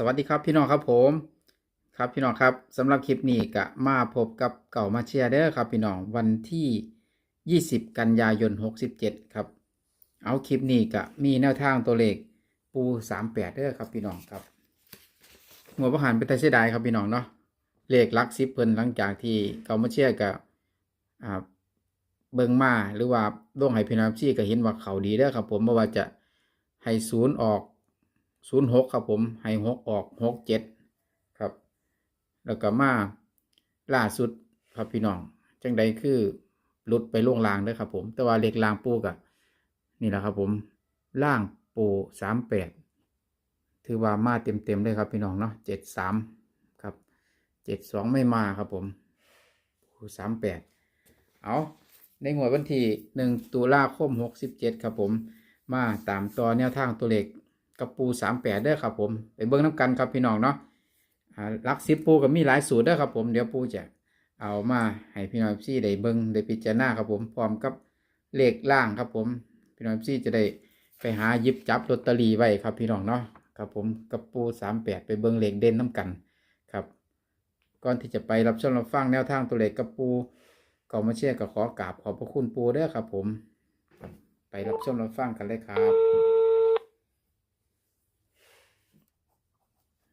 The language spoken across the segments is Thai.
สวัสดีครับพี่น้องครับผมครับพี่น้องครับสำหรับคลิปนี้ก็มาพบกับเก่ามาเชียร์เด้อครับพี่น้องวันที่ 20 กันยายน 67 ครับ เอาคลิปนี้ก็มีแนวทางตัวเลขปู 38 เด้อครับพี่น้องครับหัวประหารเป็นตาเสียดายครับพี่น้องเนาะเลขลักซิปเพิ่นหลังจากที่เก่ามาเชียร์กับเบิงมาหรือว่าดวงให้พี่น้องชี้ก็เห็นว่าเขาดีเด้อครับผมไม่ว่าจะให้ศูนย์ออก ศูนย์หกครับผมให้หกออกหกเจ็ดครับ แล้วก็มาล่าสุดครับพี่น้อง จังใดคือหลุดไปล่วงลางด้อครับผม แต่ว่าเลขลางปูกะนี่แหละครับผมล่างปูสามแปดถือว่ามาเต็มเต็มเลยครับพี่น้องเนาะเจ็ดสามครับเจ็ดสองไม่มาครับผมปูสามแปดเอาในงวดวันที่หนึ่งตุลาคมหกสิบเจ็ดครับผม มาตามต่อแนวทางตัวเลข กับปูสามแปดเด้อครับผมไปเบิ้งน้ำกันครับพี่น้องเนาะลักซิปปูก็มีหลายสูตรเด้อครับผมเดี๋ยวปูจะเอามาให้พี่น้องซี่ได้เบิ้งได้พิจารณาครับผมพร้อมกับเลขล่างครับผมพี่น้องซี่จะได้ไปหายิบจับลอตเตอรี่ไว้ครับพี่น้องเนาะครับผมกับปูสามแปดไปเบิ้งเลขเด่นน้ำกันครับ ก่อนที่จะไปรับชมรับฟังแนวทางตัวเลขกับปูก็มาเชื่อกับขอกราบขอบพระคุณปูเด้อครับผม ไปรับชมรับฟังกันเลยครับ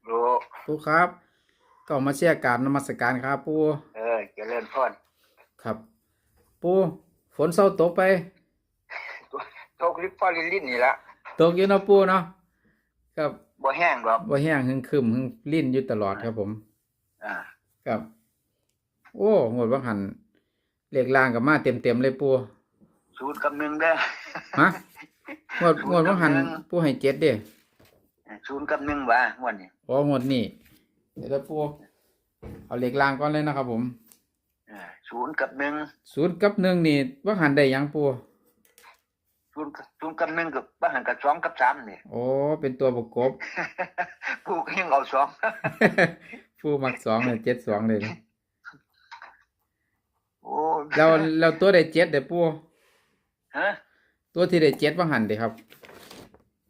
รู้ ปูครับก็มาเชียร์การนมัสการครับปูเออเจริญพรครับ ปูฝนเศร้าตกไปโทกลิปฟอลินลินนี่ละตกอยู่เนาะปูเนาะครับบ่แห้งหรอกว่าแห้งหึงคึมหึงลิ่นอยู่ตลอดครับผม อ่าครับ โอ้งวดว่าหันเลขล่างกับมาเต็มเต็มๆเลยปูศูนย์กับหนึ่งเด้อฮะงวดงวดว่าหันปูให้เจ็ดเด้ ศูนย์กับหนึ่งวะงวันนี้อ๋องวดนี้เดี๋ยวเด้อปูเอาเลขล่างก่อนเลยนะครับผมอ่าศูนย์กับหนึ่งศูนย์กับหนึ่งนี่ว่าหันได้หยังปูศูนย์ศูนย์กับหนึ่งกับบ้านกับสองกับสามนี่ โอ้เป็นตัวประกบ ผู้ก็ยังเอาสองผู้มักสองเลยเจ็ดสองเลยนะโอ้แล้วแล้วตัวได้เจ็ดเดี๋ยวปูฮะตัวที่ได้เจ็ดว่าหันเดี๋ยวครับ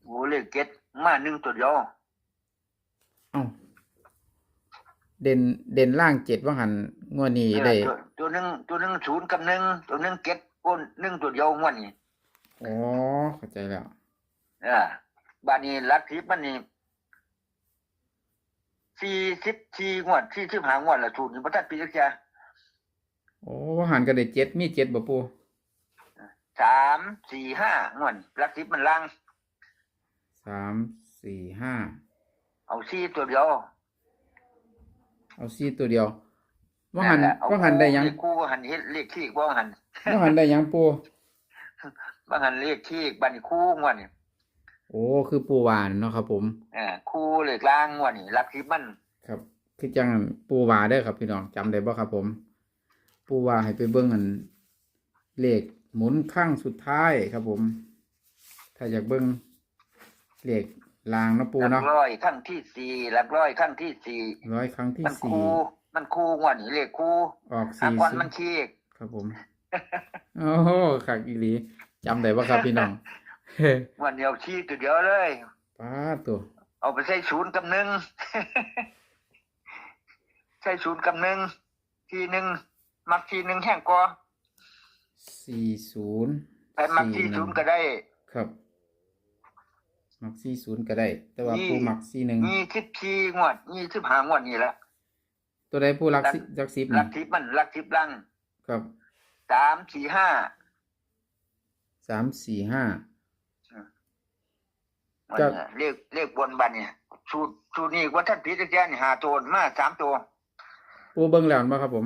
โอ้เลขเก็ด มาหนึ่งตัวเดียวเอ้าเด่นเด่นล่างเจ็ดว่าหันงวดนี้เออได้ ตัวตัวหนึ่งตัวหนึ่งศูนย์กับหนึ่งตัวหนึ่งเก็ดโอ้หนึ่งตัวเดียวงวันนี้อ๋อเข้าใจแล้วเอ่าบ้านนี้ลักทิพย์มันนี่สี่สิบสี่งวดสี่สิบห้างวดละถูกนี่พระทัดปีจักรโอ้ว่าหันก็ได้เจ็ดมีเจ็ดบ่ปูสามสี่ห้างวดลักทิพย์มันล่าง สามสี่ห้าเอาสี่ตัวเดียวเอาซี่ตัวเดียวว่าหันแหละเอว่าหันได้หยังเลขคู่ว่าหันเฮ็ดเลขขี้ว่าหันว่าหันได้หยังปูว่าหันเลขขี้บัดนคู่งวดนี่โอ้คือปูหวานเนาะครับผมเอ่าคู่เลขล่างงวดนี่ลักทิพย์มันครับคือจังปูหวาเด้อครับพี่น้องจำได้บ่ครับผม ปูหวาให้ไปเบิ่งอันเลขหมุนข้างสุดท้ายครับผม ถ้าอยากเบิ่ง เลขลางเนาะปูหลัเนาะร้อยขั้งที่สี่หลักร้อยขั้งที่สี่ร้อยครั้งที่มันสี่คู่มันคู่งวดนี่เลขคู่ออกอาสี่กอนสิมันขี้ ครับผม โอ้โหขักอีหลีจำได้บ่ครับพี่น้องงวดเดียวขี้ตัวเดียวเลย ป้าดตัว เอาไปใส่ศูนย์กับหนึ่ง ใส่ศูนย์กับหนึ่งทีหนึ่งมักทีหนึ่งแห้งกว่าสี่ศูนย์ไปมักทีศูนย์ก็ได้ ครับ มักสี่ศูนย์ก็ได้ แต่ว่านี่ปูมักสี่หนึ่งยี่สิบทีงวดยี่สิบห้างวดนี่แหละ ตัวใดปูรักสิรักสิบลันี่กทิพย์มันลักทิพย์ลังครับสามสี่ห้าสามสี่ห้าวันครับเนี่ยเลขเลขบนบันเนี่ยสูตรสูตรนี้ว่าท่านพิจารณาเนี่ยหาตัวมาสามตัวปูเบิ้งแล้วบ่ครับผม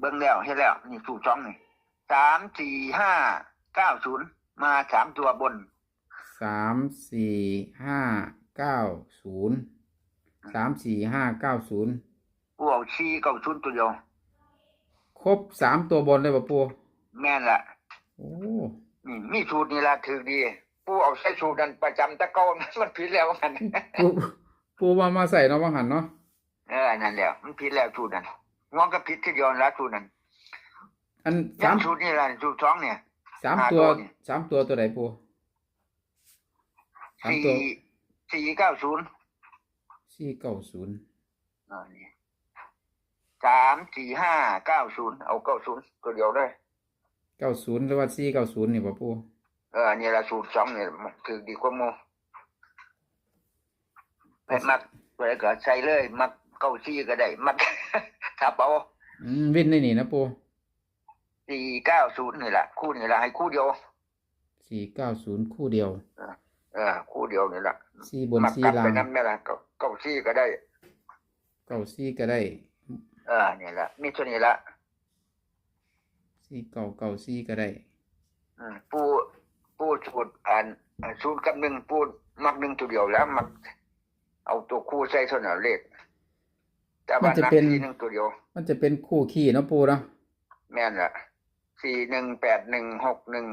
เบิ่งแล้วเห็นแล้ว นี่สูตรสองนี่สามสี่ห้าเก้าศูนย์มาสามตัวบน สามสี่ห้าเก้าศูนย์สามสี่ห้าเก้าศูนย์กูเอาชีเก้าศูนย์ตัวเดียวครบสามตัวบนเลยป่ะปูแม่นละโอ้นี่มีสูตรนี่ละถือดีผู้เอาใช้สูตรนั้นประจำตะเกามันผิดแล้วมันปูปูมามาใส่เนาะว่างหันเนาะเออนั่นแหละมันผิดแล้วสูตรนั้นงองก็ผิดทีเดียวละสูตรนั้นอันยัสางมสูตรนี่ละสูตรสองเนี่ยสามหาตัวตัวนี่สามตัวตัวไหนปู สามสี่ตัวสี่เก้าศูนย์สี่เก้าศูนย์อ่านี่สามสี่ห้าเก้าศูนย์เอาเก้าศูนย์ตัวเดียวเลยเก้าศูนย์หรือว่าสี่เก้าศูนย์นี่ป่ะปูเออนี่ละสูตรสองเนี่ยมันถือดีกว่าโมไปมักตัวไหนก็ใส่เลย มักเก้าซี่ก็ได้ มักถ้าเอาอืมวินในนี่นะปูสี่เก้าศูนย์นี่แหละคู่นี่แหละให้คู่เดียวสี่เก้าศูนย์คู่เดียวเออคู่เดียวนี่แหละสี่บนมักสี่กลับล่าไปงนั่นแม่ละเก้าเก้าซี่ก็ได้เก้าสี่ก็ได้เออนี่แหละมีตัวนี้ละสี่เก้าเก้าสี่ก็ได้อืมปูปูสูตรอ่านอ่าสูตรกับหนึ่งปูมักหนึ่งตัวเดียวแล้ว มัก เอาตัวคู่ใส่เท่านั้นเลขแต่ว่านักที่หนึ่งตัวเดียว มันจะเป็นคู่ขี้เนาะปูเนาะแม่นละสี่หนึ่งแปดหนึ่งหกหนึ่ง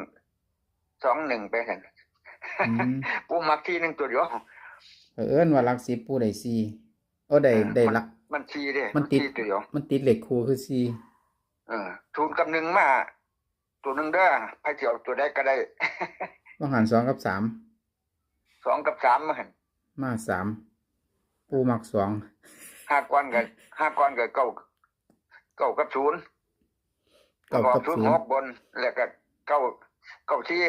สองหนึ่งไปเห็น อืม ปูมักที่หนึ่งตัวเดียวเผอิญว่าหลักสิบปูได้สี่โอ้ได้เออได้หลัก มันสี่เด้มันติดสี่ตัวเดียวมันติดเหล็กคู่คือสี่เออทุนกับหนึ่งมา ตัวหนึ่งเด้อไพ่เจียวตัวได้ก็ได้ต้องหันสองกับสามสองกับสามมาหันมาสามปูมักสองห้าก้อนกับห้าก้อนกับเก้าเก้ากับศูนย์เก้าบอกกับศูนศูย์นหย์กบน แล้วก็เก้าเก้าที่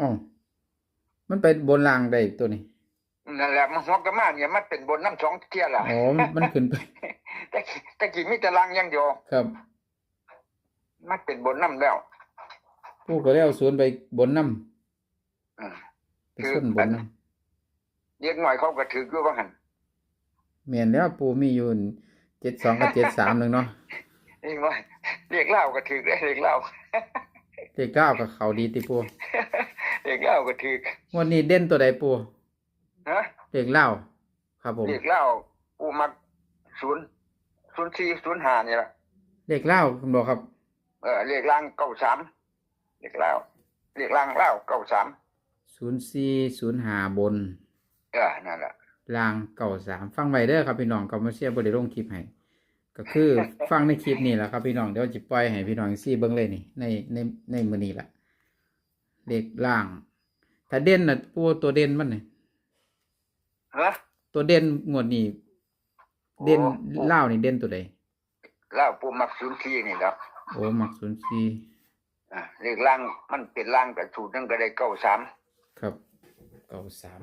อ๋อมันไปบนล่างได้ตัวนี้นั่นแหละมันหัวกระมาเนี่ยมันเป็นบนน้ำสองเที่ยล่ะอ๋อมันมันขึ้นไปแต่กี้แต่กี้มีแต่ลางอย่างเดียวครับ มันเป็นบนน้ำแล้วปูก็เลยเอาศูนย์ไปบนน้อืมำไปส้นบนน้เรียกหน่อยเขาก็ถืออยู่ว่าหันำเมียนแล้วปูมีอยู่เจ็ดสองกับเจ็ดสามหนึ่งเนาะเรียกหน่อยเรียกเหล้าก็ถือได้เรียกเหล้าเลขเก้ากับเขาดีติปู เรียกเหล้าก็ถือวันนี้เด่นตัวใดปูฮะเลขเล่าครับผมเรียกเหล้าอูมักศูนย์ศูนย์สี่ศูนย์ห้านี่แหละเลขเล่าคุณบอกครับ เออเรียกล่างเก้าสามเรียกเหล้าเรียกล่างเหล้าเก้าสามศูนย์สี่ศูนย์หาบนเออนั่นแหละลางเก่าสามฟังไว้เด้อครับพี่น้องก็มาเชียร์บริลงคลิปให้ก็คือฟังในคลิปนี่แหละครับพี่น้องเดี๋ยวจะปล่อยให้พี่น้องซี่เบิ้งเลยนี่ในในในมือนี้ละ เลขล่าง ถ้าเด่นน่ะปูตัวเด่นมันนี่ฮะตัวเด่นงวดนี้เด่นโอ้เล่าวนี่เด่นตัวใดเหล้าปูมักศูนย์สี่นี่แหล้วโอ้มักศูนย์สี่อ่าเรียกล่างมันเป็นล่างแต่สูตรนึงก็ได้เก้าสามครับเก้าสาม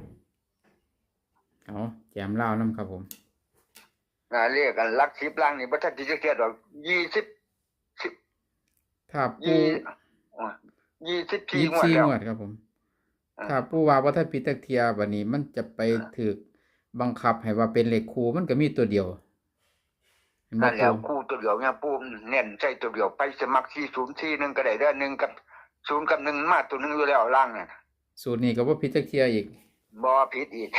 เอาแจมเล่าวน้ำครับผมอ่าเรียกกันลักสิบล่างนี่บัตรที่จะเกียดอกยี่สิบสิบถ้าปู ยี่อ่ายี่สิบสี่ยี่งวดสี่แล้ว งวดครับผม อ่า ถ้าปูว่าว่าถ้าปิดตะเทียบัดนี้มันจะไปถึกบังคับให้ว่าเป็นเลขคูมันก็มีตัวเดียวเห็นบ่นั่นแหล้วปูคู่ตัวเดียวเนี่ยปูเน้นใช่ตัวเดียวไปสมัครที่ศูนย์ที่หนึ่งก็ได้เด้อหนึ่งกับศูนย์กับหนึ่งมาตัวหนึ่งอยู่แล้วล่างเนี่ยสูตรนี้ก็บ่ผิดตะเทียอีก บอผิดอีก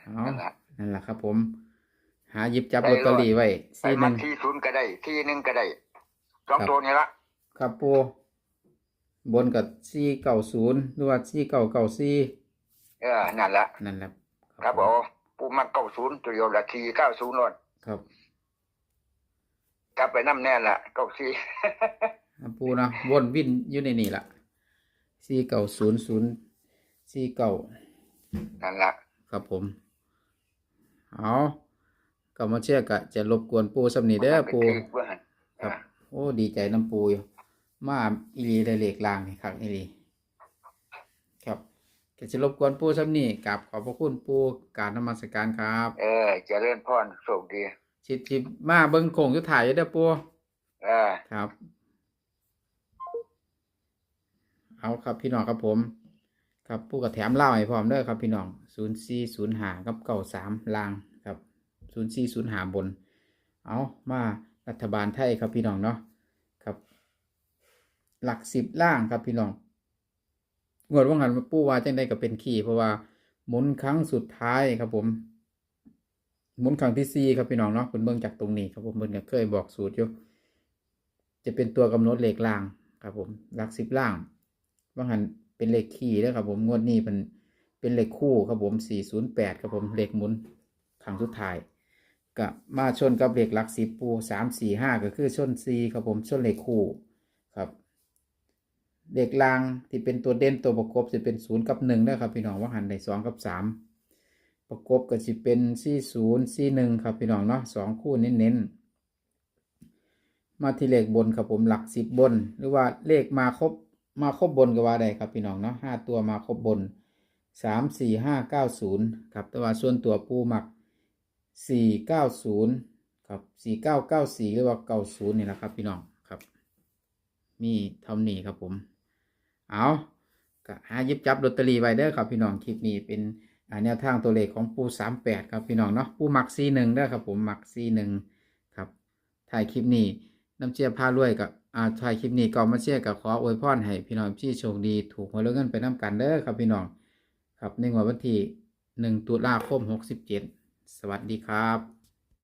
เอานั่นแหละนั่นแหละครับผม หาหยิบจับลอตเตอรี่ไว้ไปสี่หมันึ่กงที่ศูนย์ก็ได้ ที่หนึ่งก็ได้ สองครับตัวนี้ละครับปูบนกับสี่เก้าศูนย์หรือว่าสี่เก้าเก้าสี่เออนั่นแหละนั่นแหละครับผผมมปูมักเก้าศูนย์ตัวเดียวละทีเก้าศูนย์นครับกลับไปน้ำแน่ละเก้าสี่อะปูนะวนวินอยู่ในนี่ล่ะสี่เก้าศูนย์ศูนย์สี่เก้านั่นละครับผมเอาก็มาเชื่อกะจะรบกวนปูสำนีเด้อปูมันเป็นคื อเพื่อนครับอ่าโอ้ดีใจน้ำปูอยู่มาอีหลีได้เหล็กลางนี่ครับอีหลีครับก็จะรบกวนปูสำนีกับขอบพระคุณปูการนมัสการครับ เออเจริญพรโชคดีชิดชิมาเบิ้งโค้งยุทธถ่ายอยู่เด้อปูเออครับ เอาครับพี่น้องครับผม ครับปูกับแถมเล่าให้พร้อมเด้อครับพี่น้องศูนย์สี่ศูนย์หากับเก้าสามลางครับศูนย์สี่ศูนย์หาบน เอามา รัฐบาลไทยครับพี่น้องเนาะครับ หลักสิบล่างครับพี่น้องงวดว่างหันปูว่าจังได้ก็เป็นขี้เพราะว่าหมุนครั้งสุดท้ายครับผมหมุนครั้งที่สี่ครับพี่น้องเนาะคุณเบิ่งจากตรงนี้ครับผมเบิ่งก็เคยบอกสูตรอยู่จะเป็นตัวกำหนดเลขล่างครับผมหลักสิบล่างว่างหันเป็นเลขขี้แล้วครับผมงวดนี้เป็นเป็นเลขคู่ครับผมสี่ศูนย์แปดครับผมเลขหมุนครั้งสุดท้าย กับมาชนกับเหล็กหลักสิบปูสามสี่ห้าก็คือชนสี่ครับผมชนเหล็กคู่ครับเลขลางที่เป็นตัวเด่นตัวประกบจะเป็นศูนย์กับหนึ่งเด้ครับพี่น้องว่าหันได้สองกับสามประกบก็จะเป็นสี่ศูนย์สี่หนึ่งครับพี่น้องเนาะสองคู่เน้นๆมาที่เลขบนครับผมหลักสิบบน หรือว่าเลขมาครบมาครบบนก็ว่าได้ครับพี่น้องเนาะห้าตัวมาครบบนสามสี่ห้าเก้าศูนย์ครับแต่ว่าส่วนตัวปูหมัก สี่เก้าศูนย์ครับสี่เก้าเก้าสี่หรือว่าเก้าศูนย์นี่แหละครับ พี่น้องครับ มีท่านี้ครับผม เอาก็หายิบจับลอตเตอรี่ไว้เด้อครับพี่น้องคลิปนี้เป็นแนวทางตัวเลขของปูสามแปดครับพี่น้องเนาะปูหมักซีหนึ่งเด้อครับผมหมักซีหนึ่งครับถ่ายคลิปนี้น้ำเชียร์พารวยกับอ่าถ่ายคลิปนี้ก็มาเชียร์กับขออวยพรให้พี่น้องที่โชคดีถูกหวยเงินไปน้ำกันเด้อครับพี่น้องครับในงวดวันที่หนึ่งตุลาคมหกสิบเจ็ด สวัสดีครับ